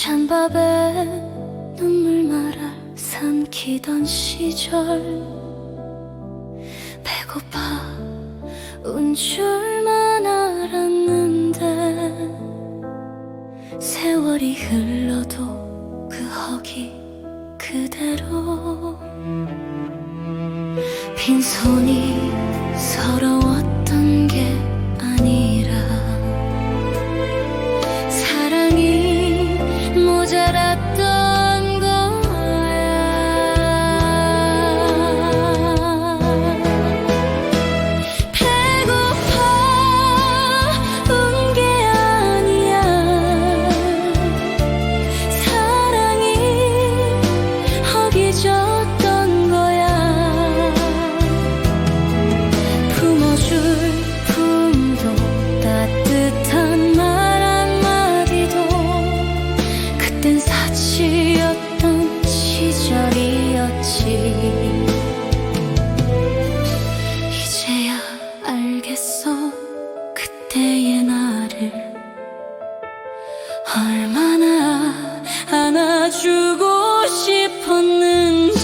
찬밥에 눈물 말아 삼키던 시절. 배고파 운 줄만 알았는데 세월이 흘러도 그 허기 그대로. 빈손이 서러워 that up. 얼마나 안아주고 싶었는지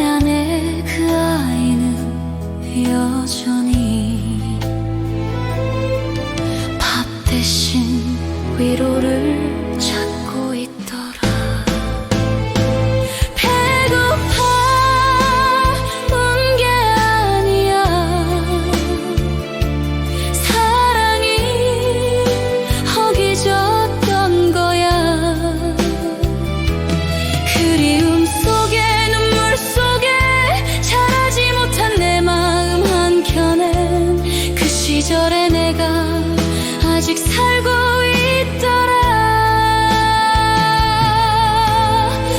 안에 그 아이는 여전히 밥 대신 위로를 살고 있더라.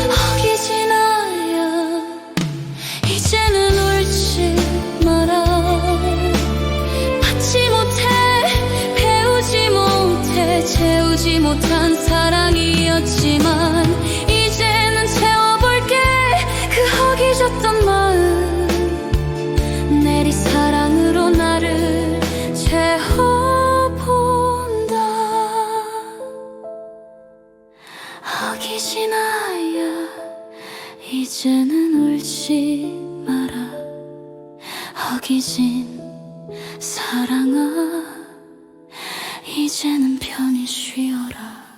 허기진 아야 이제는 울지 마라. 받지 못해 배우지 못해 채우지 못한 사랑이었지만 이제는 울지 마라. 허기진 사랑아 이제는 편히 쉬어라